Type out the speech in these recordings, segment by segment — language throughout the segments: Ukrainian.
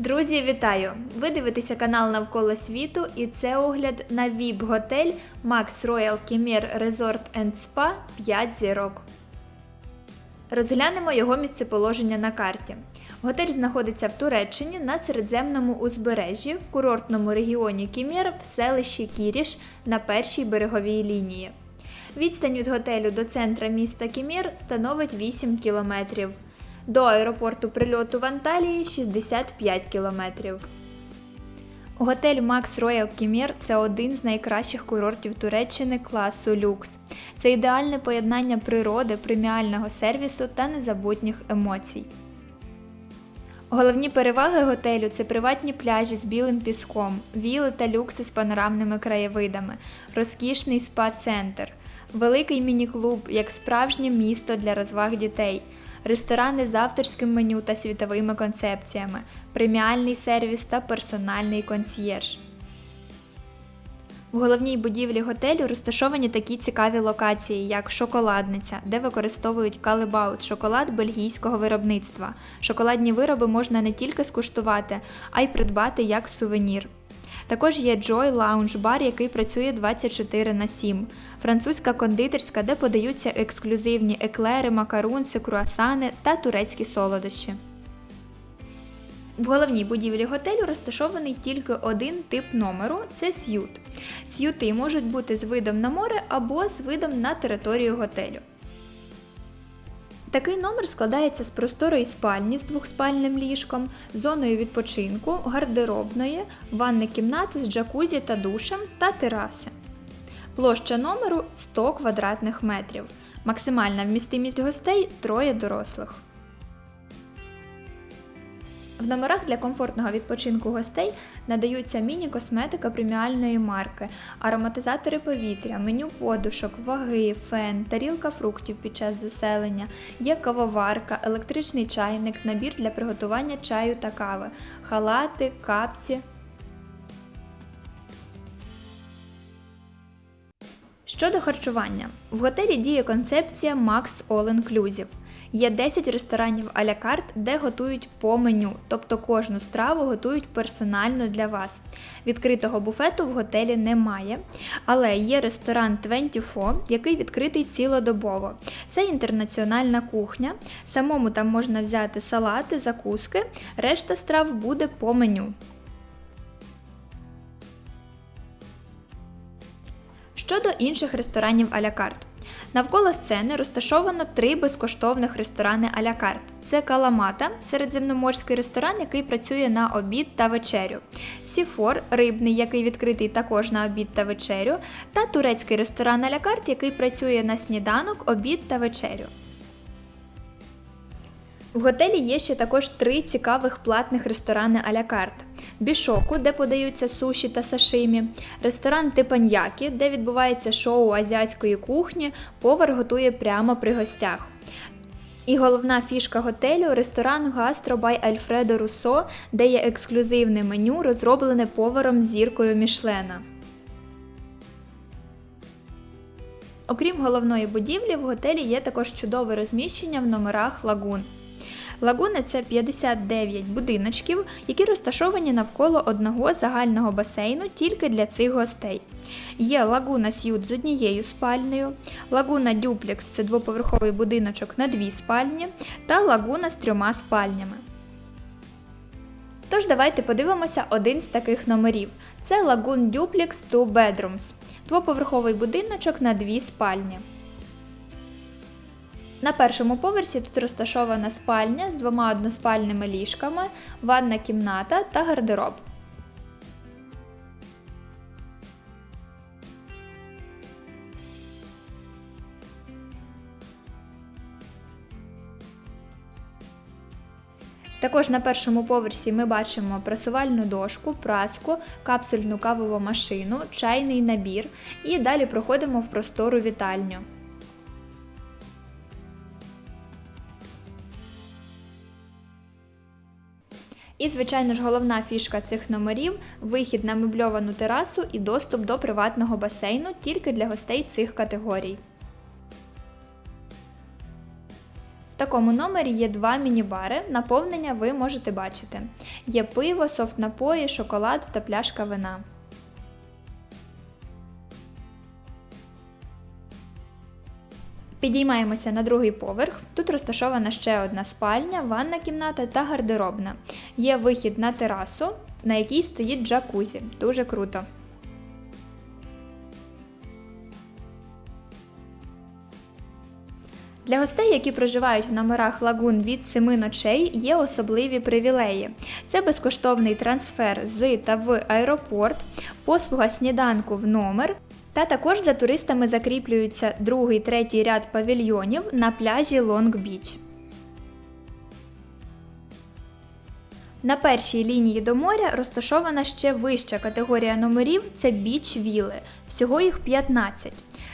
Друзі, вітаю! Ви дивитеся канал Навколо світу і це огляд на VIP-готель Max Royal Khmer Resort and Spa 5 зірок. Розглянемо його місцеположення на карті. Готель знаходиться в Туреччині на середземному узбережжі в курортному регіоні Кімір в селищі Кіріш на першій береговій лінії. Відстань від готелю до центра міста Кімір становить 8 кілометрів. До аеропорту прильоту в Анталії 65 кілометрів. Готель Max Royal Кімір це один з найкращих курортів Туреччини класу люкс. Це ідеальне поєднання природи, преміального сервісу та незабутніх емоцій. Головні переваги готелю це приватні пляжі з білим піском, віли та люкси з панорамними краєвидами, розкішний спа-центр, великий міні-клуб як справжнє місто для розваг дітей, ресторани з авторським меню та світовими концепціями, преміальний сервіс та персональний консьєрж. В головній будівлі готелю розташовані такі цікаві локації, як шоколадниця, де використовують калибаут шоколад бельгійського виробництва. Шоколадні вироби можна не тільки скуштувати, а й придбати як сувенір. Також є Joy Lounge бар, який працює 24 на 7, французька кондитерська, де подаються ексклюзивні еклери, макарунси, круасани та турецькі солодощі. В головній будівлі готелю розташований тільки один тип номеру це с'ют. С'юти можуть бути з видом на море або з видом на територію готелю. Такий номер складається з просторої спальні з двохспальним ліжком, зоною відпочинку, гардеробної, ванни кімнати з джакузі та душем та тераси. Площа номеру 100 квадратних метрів. Максимальна вмістимість гостей троє дорослих. В номерах для комфортного відпочинку гостей надаються міні-косметика преміальної марки, ароматизатори повітря, меню подушок, ваги, фен, тарілка фруктів під час заселення, є кавоварка, електричний чайник, набір для приготування чаю та кави, халати, капці. Щодо харчування, в готелі діє концепція Max All Inclusive. Є 10 ресторанів а-ля карт, де готують по меню, тобто кожну страву готують персонально для вас. Відкритого буфету в готелі немає, але є ресторан 24, який відкритий цілодобово. Це інтернаціональна кухня. Самому там можна взяти салати, закуски, решта страв буде по меню. Щодо інших ресторанів а-ля карт. Навколо сцени розташовано три безкоштовних ресторани а-ля карт. Це Каламата, середземноморський ресторан, який працює на обід та вечерю, Сіфор, рибний, який відкритий також на обід та вечерю, та турецький ресторан а-ля карт, який працює на сніданок, обід та вечерю. В готелі є ще також три цікавих платних ресторани а-ля карт. Бішоку, де подаються суші та сашимі, ресторан Типаньякі, де відбувається шоу азіатської кухні, повар готує прямо при гостях. І головна фішка готелю ресторан Гастро бай Альфредо Руссо, де є ексклюзивне меню, розроблене поваром зіркою Мішлена. Окрім головної будівлі, в готелі є також чудове розміщення в номерах лагун. Лагуни це 59 будиночків, які розташовані навколо одного загального басейну тільки для цих гостей. Є лагуна С'ют з однією спальнею, лагуна Дюплекс це двоповерховий будиночок на дві спальні, та лагуна з трьома спальнями. Тож давайте подивимося один з таких номерів. Це Лагун Duplex Two Bedrooms, двоповерховий будиночок на дві спальні. На першому поверсі тут розташована спальня з двома односпальними ліжками, ванна кімната та гардероб. Також на першому поверсі ми бачимо прасувальну дошку, праску, капсульну кавову машину, чайний набір і далі проходимо в простору вітальню. І, звичайно ж, головна фішка цих номерів вихід на мебльовану терасу і доступ до приватного басейну тільки для гостей цих категорій. В такому номері є два міні-бари. Наповнення ви можете бачити. Є пиво, софт напої, шоколад та пляшка вина. Підіймаємося на другий поверх. Тут розташована ще одна спальня, ванна кімната та гардеробна. Є вихід на терасу, на якій стоїть джакузі. Дуже круто. Для гостей, які проживають в номерах лагун від 7 ночей, є особливі привілеї. Це безкоштовний трансфер з та в аеропорт, послуга сніданку в номер. Та також за туристами закріплюється другий третій ряд павільйонів на пляжі Лонг Біч. На першій лінії до моря розташована ще вища категорія номерів це біч віли. Всього їх 15.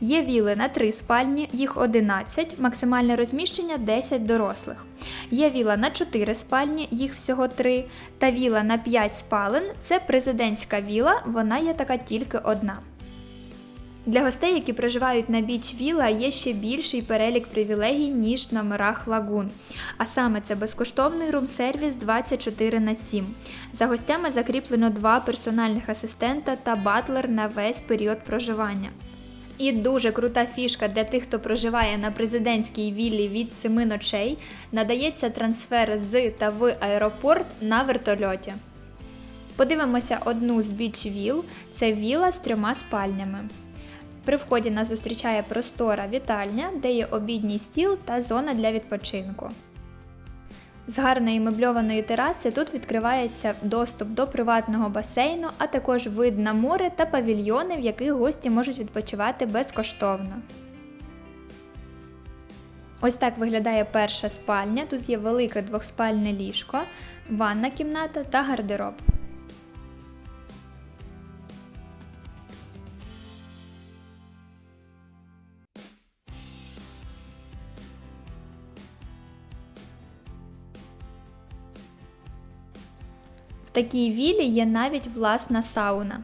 Є віли на 3 спальні, їх 11, максимальне розміщення 10 дорослих. Є віла на 4 спальні, їх всього 3. Та віла на 5 спален це президентська віла, вона є така тільки одна. Для гостей, які проживають на біч віла, є ще більший перелік привілегій, ніж в номерах лагун. А саме це безкоштовний рум-сервіс 24 на 7. За гостями закріплено два персональних асистента та батлер на весь період проживання. І дуже крута фішка для тих, хто проживає на президентській віллі від 7 ночей, надається трансфер з та в аеропорт на вертольоті. Подивимося одну з біч віл. Це віла з трьома спальнями. При вході нас зустрічає простора вітальня, де є обідній стіл та зона для відпочинку. З гарної мебльованої тераси тут відкривається доступ до приватного басейну, а також вид на море та павільйони, в яких гості можуть відпочивати безкоштовно. Ось так виглядає перша спальня. Тут є велике двохспальне ліжко, ванна кімната та гардероб. Такій вілі є навіть власна сауна.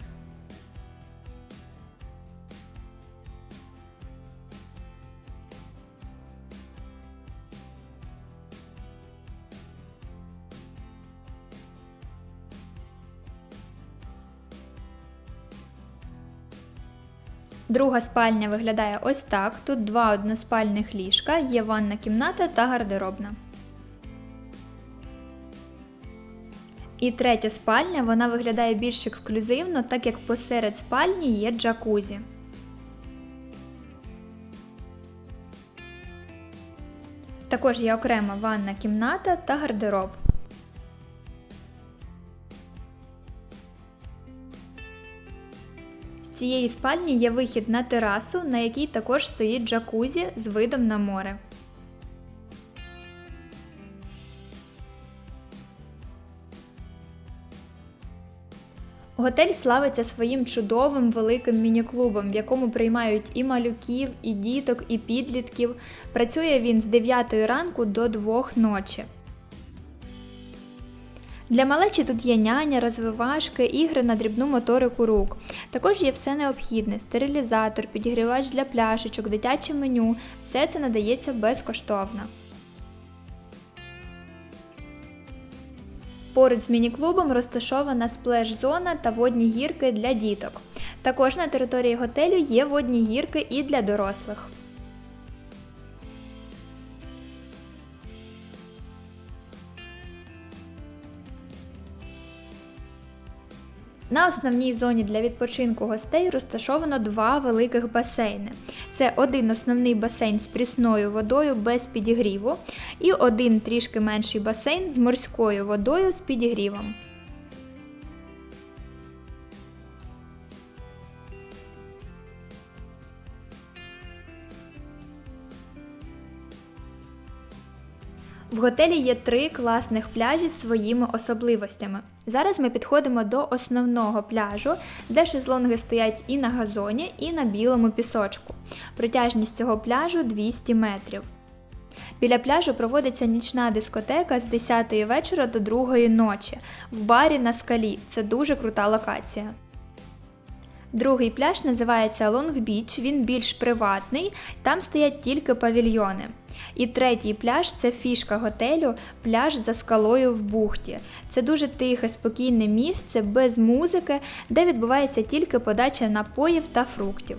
Друга спальня виглядає ось так. Тут два односпальних ліжка, є ванна кімната та гардеробна. І третя спальня вона виглядає більш ексклюзивно, так як посеред спальні є джакузі. Також є окрема ванна кімната та гардероб. З цієї спальні є вихід на терасу, на якій також стоїть джакузі з видом на море. Готель славиться своїм чудовим великим міні-клубом, в якому приймають і малюків, і діток, і підлітків. Працює він з 9 ранку до 2 ночі. Для малечі тут є няня, розвивашки, ігри на дрібну моторику рук. Також є все необхідне: стерилізатор, підігрівач для пляшечок, дитяче меню. Все це надається безкоштовно. Поруч з міні-клубом розташована сплеш-зона та водні гірки для діток. Також на території готелю є водні гірки і для дорослих. На основній зоні для відпочинку гостей розташовано два великих басейни. Це один основний басейн з прісною водою без підігріву, і один трішки менший басейн з морською водою з підігрівом. В готелі є три класних пляжі з своїми особливостями. Зараз ми підходимо до основного пляжу, де шезлонги стоять і на газоні, і на білому пісочку. Протяжність цього пляжу 200 метрів. Біля пляжу проводиться нічна дискотека з 10 вечора до 2 ночі в барі на скалі. Це дуже крута локація. Другий пляж називається Лонг Біч, він більш приватний, там стоять тільки павільйони. І третій пляж це фішка готелю, пляж за скалою в бухті. Це дуже тихе, спокійне місце без музики, де відбувається тільки подача напоїв та фруктів.